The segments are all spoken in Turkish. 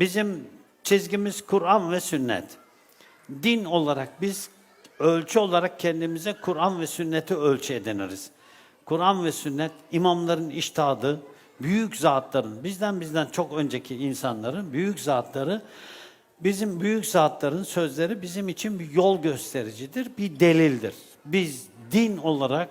bizim çizgimiz Kur'an ve sünnet. Din olarak biz ölçü olarak kendimize Kur'an ve sünneti ölçü ediniriz. Kur'an ve sünnet imamların iştahadı, büyük zatların, bizden bizden çok önceki insanların büyük zatları, bizim büyük zatların sözleri bizim için bir yol göstericidir, bir delildir. Biz din olarak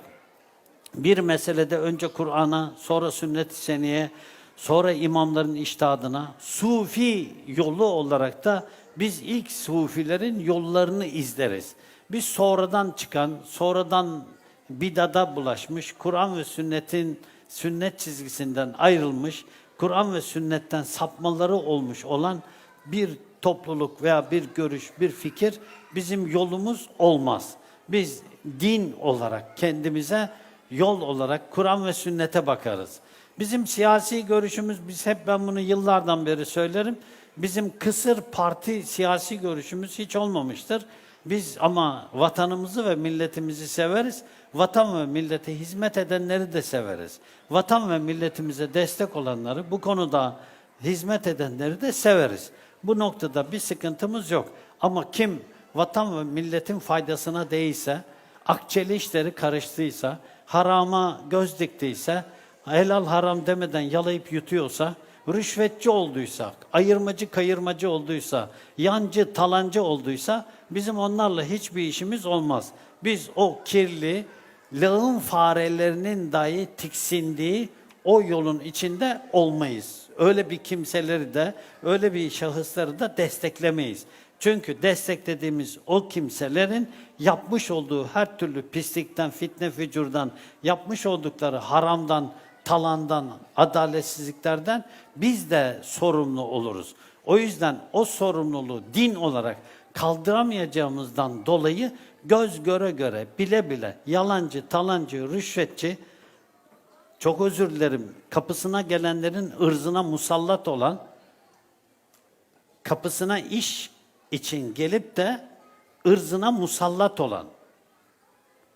bir meselede önce Kur'an'a, sonra sünnet-i seniyye, sonra imamların iştihadına, sufi yolu olarak da biz ilk sufilerin yollarını izleriz. Biz sonradan çıkan, sonradan bidada bulaşmış, Kur'an ve sünnetin sünnet çizgisinden ayrılmış, Kur'an ve sünnetten sapmaları olmuş olan bir topluluk veya bir görüş, bir fikir bizim yolumuz olmaz. Biz din olarak kendimize yol olarak Kur'an ve sünnete bakarız. Bizim siyasi görüşümüz, biz hep ben bunu yıllardan beri söylerim. Bizim kısır parti siyasi görüşümüz hiç olmamıştır. Biz ama vatanımızı ve milletimizi severiz. Vatan ve millete hizmet edenleri de severiz. Vatan ve milletimize destek olanları, bu konuda hizmet edenleri de severiz. Bu noktada bir sıkıntımız yok. Ama kim vatan ve milletin faydasına değilse, akçeli işleri karıştıysa, harama göz diktiyse, helal haram demeden yalayıp yutuyorsa, rüşvetçi olduysa, ayırmacı kayırmacı olduysa, yancı talancı olduysa bizim onlarla hiçbir işimiz olmaz. Biz o kirli, lağım farelerinin dahi tiksindiği o yolun içinde olmayız. Öyle bir kimseleri de, öyle bir şahısları da desteklemeyiz. Çünkü desteklediğimiz o kimselerin yapmış olduğu her türlü pislikten, fitne fücurdan, yapmış oldukları haramdan, talandan, adaletsizliklerden biz de sorumlu oluruz. O yüzden o sorumluluğu din olarak kaldıramayacağımızdan dolayı göz göre göre, bile bile yalancı, talancı, rüşvetçi, çok özür dilerim, kapısına gelenlerin ırzına musallat olan, kapısına iş için gelip de ırzına musallat olan,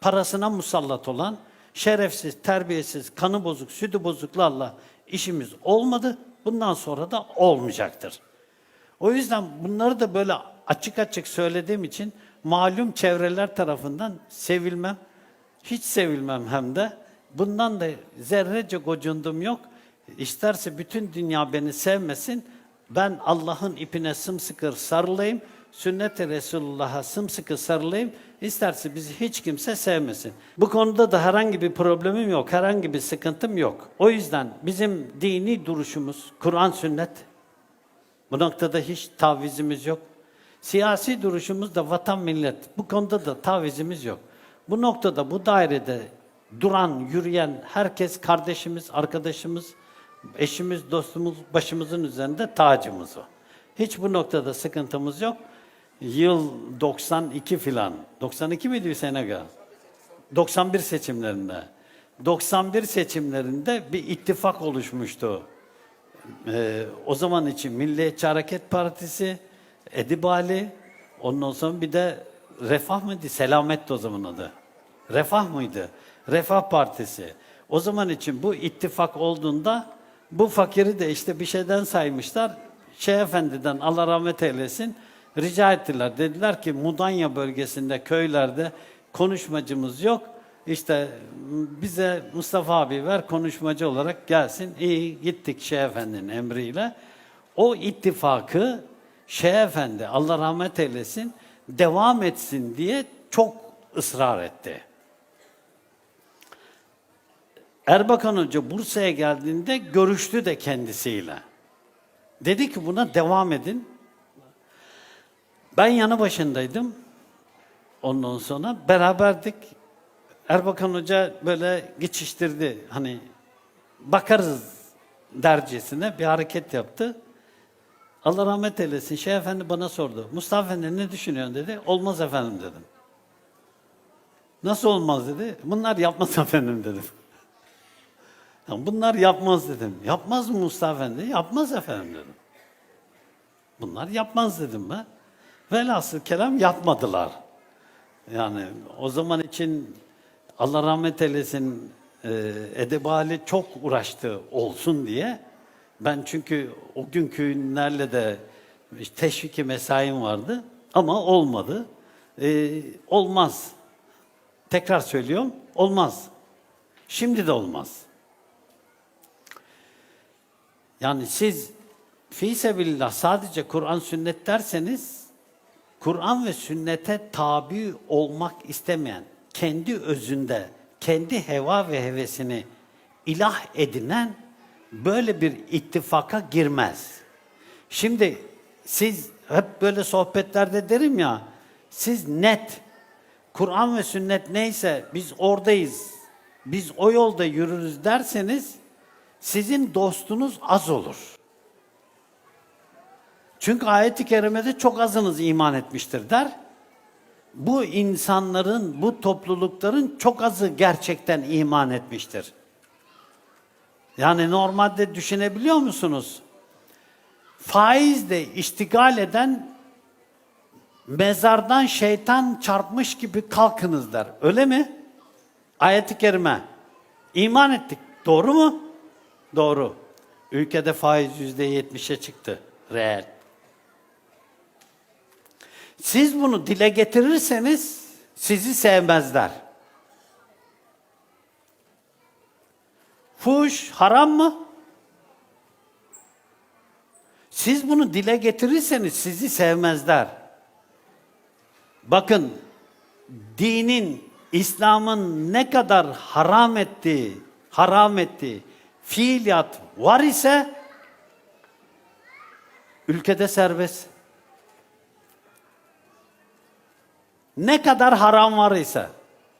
parasına musallat olan, şerefsiz, terbiyesiz, kanı bozuk, sütü bozuklarla işimiz olmadı. Bundan sonra da olmayacaktır. O yüzden bunları da böyle açık açık söylediğim için malum çevreler tarafından sevilmem. Hiç sevilmem hem de. Bundan da zerrece gocundum yok. İsterse bütün dünya beni sevmesin. Ben Allah'ın ipine sımsıkı sarılayım. Sünnet-i Resulullah'a sımsıkı sarılayım. İsterse bizi hiç kimse sevmesin. Bu konuda da herhangi bir problemim yok. Herhangi bir sıkıntım yok. O yüzden bizim dini duruşumuz Kur'an sünnet. Bu noktada hiç tavizimiz yok. Siyasi duruşumuz da vatan millet. Bu konuda da tavizimiz yok. Bu noktada bu dairede duran, yürüyen herkes kardeşimiz, arkadaşımız, eşimiz, dostumuz, başımızın üzerinde tacımız o. Hiç bu noktada sıkıntımız yok. Yıl 92 filan. 92 miydi Aga? 91 seçimlerinde. 91 seçimlerinde bir ittifak oluşmuştu. Ee, o zaman için Milliyetçi Hareket Partisi, Edip Ali, ondan sonra bir de Refah mıydı? Selamet'ti o zaman adı. Refah mıydı? Refah Partisi. O zaman için bu ittifak olduğunda bu fakiri de işte bir şeyden saymışlar. Şeyh Efendi'den Allah rahmet eylesin rica ettiler. Dediler ki Mudanya bölgesinde köylerde konuşmacımız yok. İşte bize Mustafa abi ver konuşmacı olarak gelsin. İyi gittik Şeyh Efendi'nin emriyle. O ittifakı Şeyh Efendi Allah rahmet eylesin devam etsin diye çok ısrar etti. Erbakan Hoca Bursa'ya geldiğinde görüştü de kendisiyle. Dedi ki buna devam edin. Ben yanı başındaydım. Ondan sonra beraberdik. Erbakan Hoca böyle geçiştirdi. Hani bakarız dercesine bir hareket yaptı. Allah rahmet eylesin. Şeyh Efendi bana sordu. Mustafa Efendi ne düşünüyorsun dedi. Olmaz efendim dedim. Nasıl olmaz dedi. Bunlar yapmaz efendim dedim. Bunlar yapmaz dedim. Yapmaz mı Mustafa Efendi? Yapmaz efendim dedim. Bunlar yapmaz dedim ben. Velhasıl kelam yapmadılar. Yani o zaman için Allah rahmet eylesin e, Edebali çok uğraştı olsun diye. Ben çünkü o günkü ünlülerle de teşviki mesaim vardı ama olmadı. Ee, olmaz. Tekrar söylüyorum, olmaz. Şimdi de olmaz. Yani siz fi sebilillah sadece Kur'an sünnet derseniz Kur'an ve sünnete tabi olmak istemeyen, kendi özünde, kendi heva ve hevesini ilah edinen böyle bir ittifaka girmez. Şimdi siz hep böyle sohbetlerde derim ya, siz net, Kur'an ve sünnet neyse biz oradayız, biz o yolda yürürüz derseniz sizin dostunuz az olur. Çünkü ayet-i kerimede çok azınız iman etmiştir der. Bu insanların, bu toplulukların çok azı gerçekten iman etmiştir. Yani normalde düşünebiliyor musunuz? Faizle iştigal eden mezardan şeytan çarpmış gibi kalkınız der. Öyle mi? Ayet-i kerime. İman ettik. Doğru mu? Doğru. Ülkede faiz yüzde yetmişe çıktı. Reel. Siz bunu dile getirirseniz sizi sevmezler. Fuş haram mı? Siz bunu dile getirirseniz sizi sevmezler. Bakın dinin, İslam'ın ne kadar haram ettiği, haram ettiği fiiliyat var ise ülkede serbest. Ne kadar haram var ise